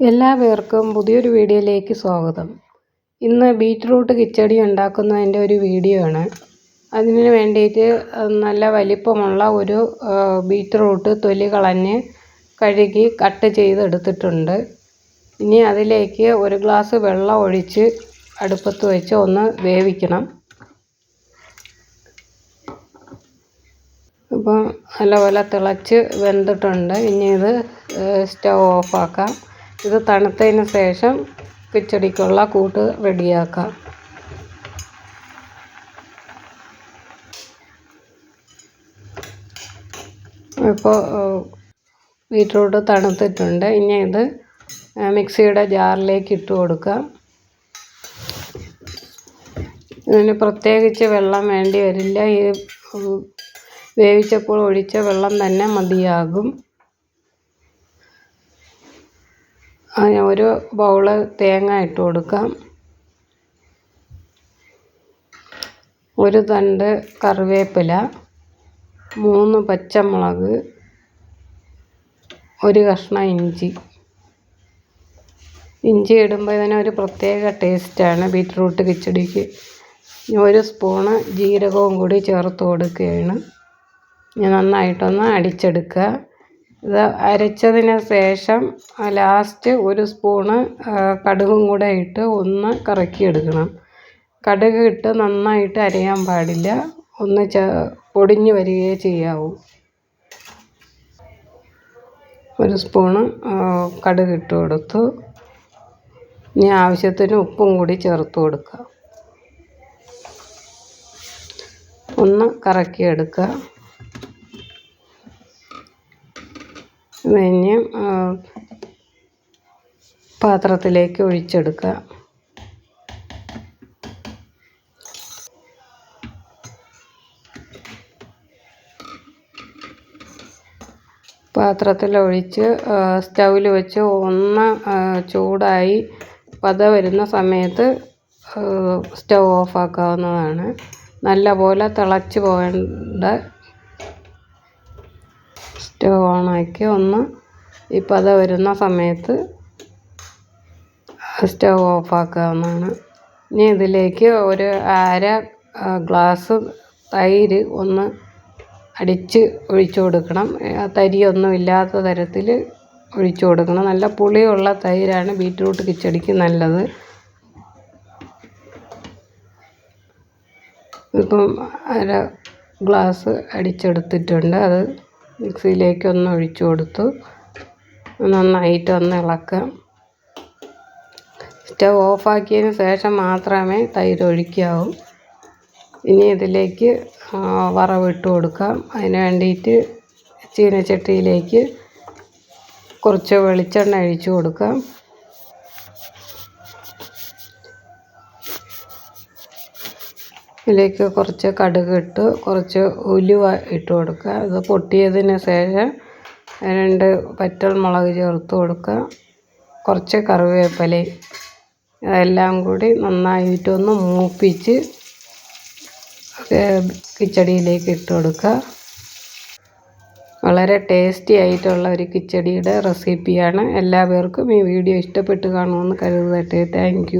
എല്ലാവർക്കും പുതിയൊരു വീഡിയോയിലേക്ക് സ്വാഗതം. ഇന്ന് ബീറ്റ്റൂട്ട് കിച്ചടി ഉണ്ടാക്കുന്നതിന്റെ ഒരു വീഡിയോ ആണ് അതിന് വേണ്ടിയിട്ട് നല്ല വലിപ്പമുള്ള ഒരു ബീറ്റ്റൂട്ട് തൊലി കളഞ്ഞ് കഴുകി കട്ട് ചെയ്തെടുത്തിട്ടുണ്ട്. ഇനി അതിലേക്ക് ഒരു ഗ്ലാസ് വെള്ളം ഒഴിച്ച് അടുപ്പത്ത് വെച്ച് ഒന്ന് വേവിക്കണം. അപ്പോൾ നല്ലപോലെ തിളച്ച് വെന്തിട്ടുണ്ട്. ഇനി ഇത് സ്റ്റവ് ഓഫാക്കാം ഇത് തണുത്തതിന് ശേഷം കിച്ചടിക്കുള്ള കൂട്ട് റെഡിയാക്കാം. ഇപ്പോൾ ബീറ്റ്റൂട്ട് തണുത്തിട്ടുണ്ട്. ഇനി ഇത് മിക്സിയുടെ ജാറിലേക്ക് ഇട്ട് കൊടുക്കാം. ഇതിന് പ്രത്യേകിച്ച് വെള്ളം വേണ്ടി വരില്ല. ഈ വേവിച്ചപ്പോൾ ഒഴിച്ച വെള്ളം തന്നെ മതിയാകും. ഒരു ബൗൾ തേങ്ങ ഇട്ട് കൊടുക്കാം. ഒരു തണ്ട് കറിവേപ്പില മൂന്ന് പച്ചമുളക് ഒരു കഷ്ണം ഇഞ്ചി. ഇഞ്ചി ഇടുമ്പോൾ ഇതിനൊരു പ്രത്യേക ടേസ്റ്റാണ് ബീറ്റ്റൂട്ട് കിച്ചടിക്ക്. ഒരു സ്പൂണ് ജീരകവും കൂടി ചേർത്ത് കൊടുക്കുകയാണ്. നന്നായിട്ടൊന്ന് അടിച്ചെടുക്കുക. ഇത് അരച്ചതിന് ശേഷം ലാസ്റ്റ് ഒരു സ്പൂണ് കടുകും കൂടെ ഇട്ട് ഒന്ന് കറക്കിയെടുക്കണം. കടുക് ഇട്ട് നന്നായിട്ട് അരയാൻ പാടില്ല. ഒന്ന് ച പൊടിഞ്ഞു വരികയേ ചെയ്യാവൂ. ഒരു സ്പൂണ് കടുക് ഇട്ട് കൊടുത്തു. ഇനി ആവശ്യത്തിന് ഉപ്പും കൂടി ചേർത്ത് കൊടുക്കുക ഒന്ന് കറക്കിയെടുക്കുക. കഴിഞ്ഞ് പാത്രത്തിലേക്ക് ഒഴിച്ചെടുക്കുക. പാത്രത്തിലൊഴിച്ച് സ്റ്റൗവിൽ വെച്ച് ഒന്ന് ചൂടായി പത വരുന്ന സമയത്ത് സ്റ്റൗ ഓഫാക്കാവുന്നതാണ്. നല്ല പോലെ തിളച്ച് പോകേണ്ട സ്റ്റവ് ഓണാക്കി ഒന്ന് ഈ പത വരുന്ന സമയത്ത് സ്റ്റവ് ഓഫാക്കാവുന്നതാണ്. ഇനി ഇതിലേക്ക് ഒരു അര ഗ്ലാസ് തൈര് ഒന്ന് അടിച്ച് ഒഴിച്ചു കൊടുക്കണം. തരിയൊന്നും ഇല്ലാത്ത തരത്തിൽ ഒഴിച്ചു കൊടുക്കണം. നല്ല പുളിയുള്ള തൈരാണ് ബീറ്റ്റൂട്ട് കിച്ചടിക്ക് നല്ലത്. ഇപ്പം അര ഗ്ലാസ് അടിച്ചെടുത്തിട്ടുണ്ട്. അത് മിക്സിയിലേക്ക് ഒന്ന് ഒഴിച്ചു കൊടുത്തു. നന്നായിട്ട് ഒന്ന് ഇളക്കാം. സ്റ്റവ് ഓഫാക്കിയതിന് ശേഷം മാത്രമേ തൈര് ഒഴിക്കാവൂ. ഇനി ഇതിലേക്ക് വറവിട്ട് കൊടുക്കാം. അതിന് വേണ്ടിയിട്ട് ചീനച്ചട്ടിയിലേക്ക് കുറച്ച് വെളിച്ചെണ്ണ ഒഴിച്ചു കൊടുക്കാം. ഇതിലേക്ക് കുറച്ച് കടുക് ഇട്ട് കുറച്ച് ഉലുവ ഇട്ട് കൊടുക്കുക. അത് പൊട്ടിയതിന് ശേഷം രണ്ട് മുളക് ചേർത്ത് കൊടുക്കുക. കുറച്ച് കറിവേപ്പിലയും അതെല്ലാം കൂടി നന്നായിട്ടൊന്ന് മൂപ്പിച്ച് കിച്ചടിയിലേക്ക് ഇട്ട് കൊടുക്കുക. വളരെ ടേസ്റ്റി ആയിട്ടുള്ള ഒരു കിച്ചടിയുടെ റെസിപ്പിയാണ്. എല്ലാവർക്കും ഈ വീഡിയോ ഇഷ്ടപ്പെട്ട് കാണുമെന്ന് കരുതട്ടെ. താങ്ക്